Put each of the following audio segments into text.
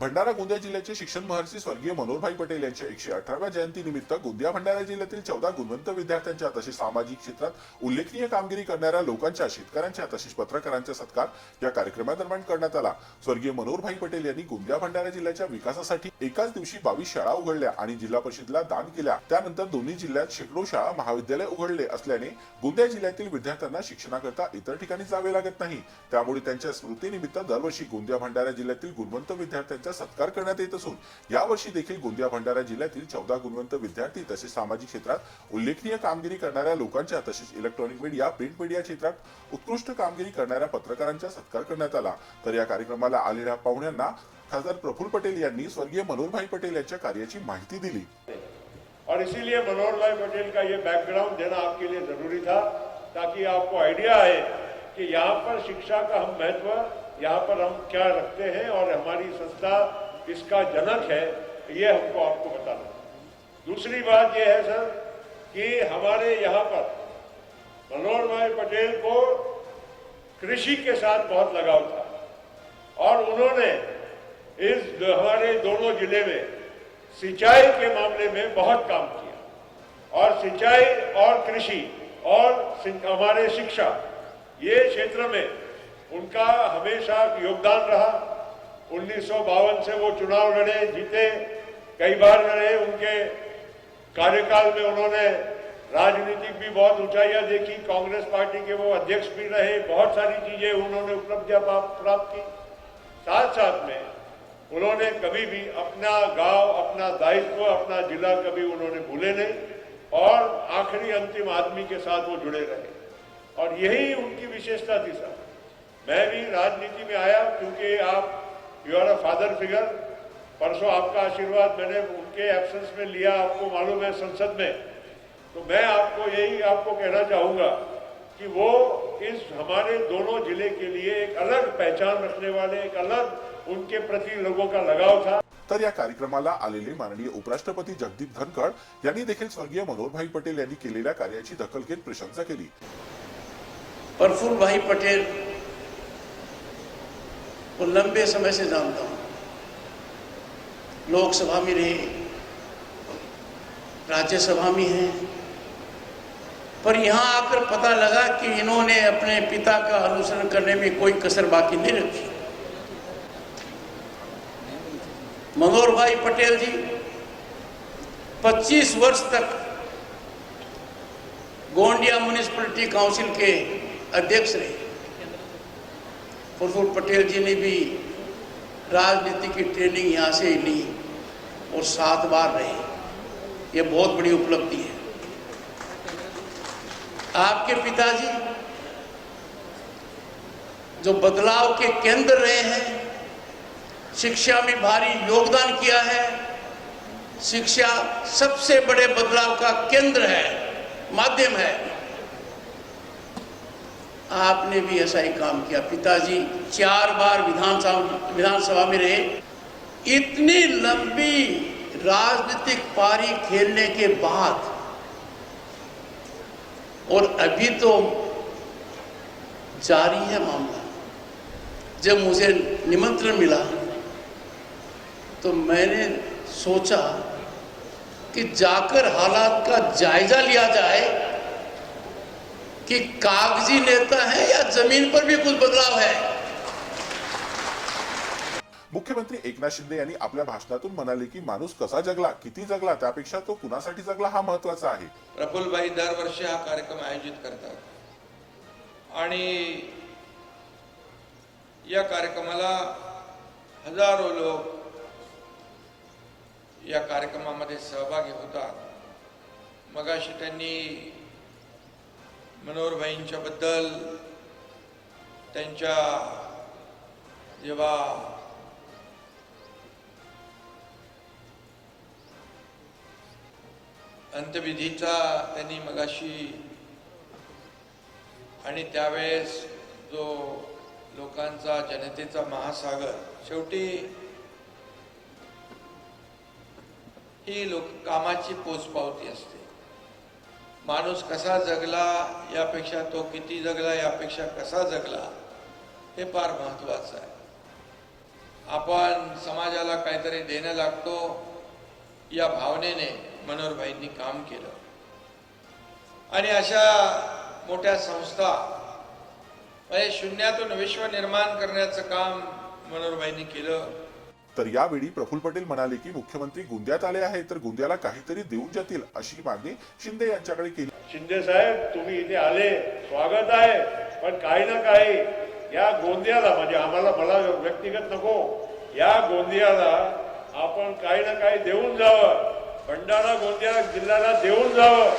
भंडारा गोंदिया जिल्ह्याचे शिक्षण महर्षी स्वर्गीय मनोहरभाई पटेल यांच्या एकशे अठराव्या जयंती निमित्त गोंदिया भंडारा जिल्ह्यातील चौदा गुणवंत विद्यार्थ्यांच्या तसेच सामाजिक क्षेत्रात उल्लेखनीय कामगिरी करणाऱ्या लोकांच्या शेतकऱ्यांच्या तसेच पत्रकारांचा सत्कार या कार्यक्रमादरम्यान करण्यात आला. स्वर्गीय मनोहरभाई पटेल यांनी गोंदिया भंडारा जिल्ह्याच्या विकासासाठी एकाच दिवशी बावीस शाळा उघडल्या आणि जिल्हा परिषदेला दान केल्या. त्यानंतर दोन्ही जिल्ह्यात शेकडो शाळा महाविद्यालय उघडले असल्याने गोंदिया जिल्ह्यातील विद्यार्थ्यांना शिक्षणाकरता इतर ठिकाणी जावे लागत नाही. त्यामुळे त्यांच्या स्मृतीनिमित्त दरवर्षी गोंदिया भंडारा जिल्ह्यातील गुणवंत विद्यार्थ्यांच्या विद्यार्थ्यांचा सत्कार करण्यात येत असून यावर्षी देखील गोंदिया भंडारा जिल्ह्यातील चौदा गुणवंत विद्यार्थी तसेच सामाजिक क्षेत्रात उल्लेखनीय कामगिरी करणाऱ्या लोकांच्या तसेच इलेक्ट्रॉनिक मीडिया प्रिंट मीडिया क्षेत्रात उत्कृष्ट कामगिरी करणाऱ्या पत्रकारांचा सत्कार करण्यात आला. तर या कार्यक्रमाला आलेल्या पाहुण्यांना खासदार प्रफुल्ल पटेल यांनी स्वर्गीय मनोहरभाई पटेल यांच्या कार्याची माहिती दिली. और इसीलिए मनोहर भाई पटेल का ये बैकग्राउंड देना आपके लिए जरूरी था ताकि आपको आइडिया आए कि यहाँ पर शिक्षा का हम महत्त्व यहाँ पर हम क्या रखते हैं और हमारी संस्था इसका जनक है, ये हमको आपको बताना दूसरी बात ये है सर कि हमारे यहाँ पर मनोहर भाई पटेल को कृषि के साथ बहुत लगाव था और उन्होंने इस हमारे दोनों ज़िले में सिंचाई के मामले में बहुत काम किया। और सिंचाई और कृषि और हमारे शिक्षा, ये क्षेत्र में उनका हमेशा योगदान रहा। उन्नीस सौ बावन से वो चुनाव लड़े, जीते, कई बार लड़े। उनके कार्यकाल में उन्होंने राजनीतिक भी बहुत ऊंचाइयाँ देखी। कांग्रेस पार्टी के वो अध्यक्ष भी रहे। बहुत सारी चीज़ें उन्होंने उपलब्धियाँ प्राप्त की। साथ साथ में उन्होंने कभी भी अपना गाँव, अपना दायित्व, अपना जिला कभी उन्होंने भूले नहीं और आखिरी अंतिम आदमी के साथ वो जुड़े रहे। और यही उनकी विशेषता थी, सर। मैं भी राजनीति में आया क्योंकि आप you are a father figure परसों आपका आशीर्वाद मैंने उनके एब्सेंस में लिया आपको मालूम है संसद में। तो मैं आपको यही आपको कहना चाहूँगा कि वो इस हमारे दोनों ज़िले के लिए एक अलग पहचान रखने वाले एक अलग उनके प्रति लोगों का लगाव था। तर या कार्यक्रमाला आलेले माननीय उपराष्ट्रपती जगदीप धनखड यांनी देखील स्वर्गीय मनोहरभाई पटेल यांनी केलेल्या कार्याची दखल घेत प्रशंसा केली. प्रफुल्ल भाई पटेल को लंबे समय से जानता हूँ। लोकसभा में रहे, राज्यसभा में हैं। पर यहाँ आकर पता लगा कि इन्होंने अपने पिता का अनुसरण करने में कोई कसर बाकी नहीं रखी। मनोहर भाई पटेल जी 25 वर्ष तक गोंडिया म्यूनिसिपलिटी काउंसिल के अध्यक्ष रहे। प्रफुल्ल पटेल जी ने भी राजनीति की ट्रेनिंग यहाँ से ही ली और सात बार रहे। ये बहुत बड़ी उपलब्धि है। आपके पिताजी जो बदलाव के केंद्र रहे हैं, शिक्षा में भारी योगदान किया है, शिक्षा सबसे बड़े बदलाव का केंद्र है, माध्यम है। आपने भी ऐसा ही काम किया। पिताजी, चार बार विधानसभा विधानसभा में रहे। इतनी लंबी राजनीतिक पारी खेलने के बाद, और अभी तो जारी है मामला। जब मुझे निमंत्रण मिला तो मैंने सोचा कि जाकर हालात का जायजा लिया जाए कि कागजी नेता है या जमीन पर भी कुछ बदलाव है? मुख्यमंत्री एकनाथ शिंदे यांनी आपल्या भाषणातून म्हणाले की माणूस कसा जगला किती जगला त्यापेक्षा तो कुणासाठी जगला हा महत्त्वाचा आहे. प्रफुल्लबाई दरवर्षी हा कार्यक्रम आयोजित करतात. आणि या कार्यक्रमाला हजारो लोक या कार्यक्रमामध्ये सहभागी होतात. मगाशी त्यांनी मनोहरभाईंच्याबद्दल त्यांच्या जेव्हा अंत्यविधीचा त्यांनी मगाशी आणि त्यावेळेस जो लोकांचा जनतेचा महासागर शेवटी ही लोक कामाची पोचपावती असते. माणूस कसा जगला यापेक्षा तो किती जगला यापेक्षा कसा जगला हे फार महत्वाचं आहे. आपण समाजाला काहीतरी देणं लागतो या भावनेने मनोहरभाईंनी काम केलं. आणि अशा मोठ्या संस्था म्हणजे शून्यातून विश्व निर्माण करण्याचं काम मनोहरभाईंनी केलं. तर यावेळी प्रफुल्ल पटेल म्हणाले की मुख्यमंत्री गोंदियात आले आहे तर गोंदियाला काहीतरी देऊन जातील अशी मागणी शिंदे यांच्याकडे केली. शिंदे साहेब तुम्ही इथे आले. स्वागत आहे. पण काही ना काही या गोंदियाला म्हणजे आम्हाला मला व्यक्तिगत नको. या गोंदियाला आपण काही ना काही देऊन जावं. भंडारा गोंदिया जिल्ह्याला देऊन जावं.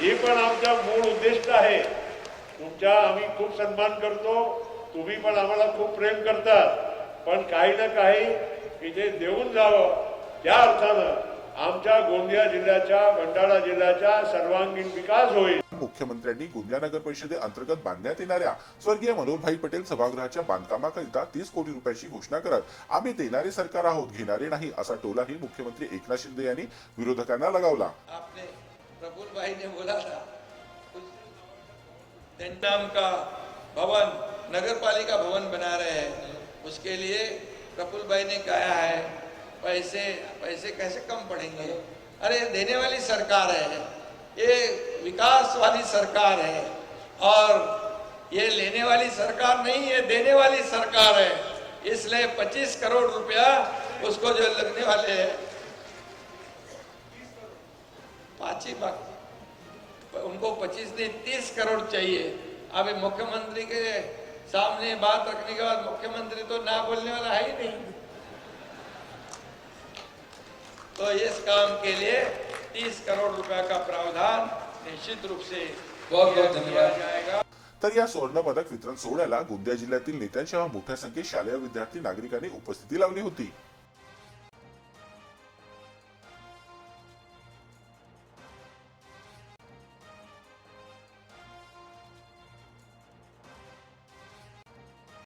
ही पण आमचा मूळ उद्दिष्ट आहे. तुमचा आम्ही खूप सन्मान करतो. तुम्ही पण आम्हाला खूप प्रेम करतात. पण काही ना काही इथे देऊन जावं त्या अर्थानं आमच्या गोंदिया जिल्ह्याच्या भंडारा जिल्ह्याचा सर्वांगीण विकास होईल. मुख्यमंत्र्यांनी गोंदिया नगर परिषदे अंतर्गत बांधण्यात येणाऱ्या स्वर्गीय मनोहरभाई पटेल सभागृहाच्या बांधकामाकरिता तीस कोटी रुपयाची घोषणा करत आम्ही देणारे सरकार आहोत घेणारे नाही असा टोलाही मुख्यमंत्री एकनाथ शिंदे यांनी विरोधकांना लगावला. आपने प्रफुल्ल भाई ने बोला था उस- त्यांच्या नाम का भवन नगर पालिका भवन बना रहे हैं उसके लिए प्रफुल्ल भाई ने कहा है, पैसे पैसे कैसे कम पड़ेंगे? अरे, देने वाली सरकार है, ये विकास वाली सरकार है, और ये लेने वाली सरकार नहीं है देने वाली सरकार है। इसलिए 25 करोड़ रुपया उसको जो लगने वाले है। पाँच बात उनको 25 नहीं 30 करोड़ चाहिए। अभी मुख्यमंत्री के सामने बात रखने के बाद मुख्यमंत्री तो ना बोलने वाला है ही नहीं। तो इस काम के लिए 30 करोड़ रुपया का प्रावधान निश्चित रूप से बहुत बहुत धन्यवाद। जाएगा। तर या सुवर्ण पदक वितरण सोहळ्याला गोंदिया जिल्ह्यातील नेत्यांसह मोठ्या संख्येत शालेय विद्यार्थी नागरिकांनी उपस्थिती लावली होती.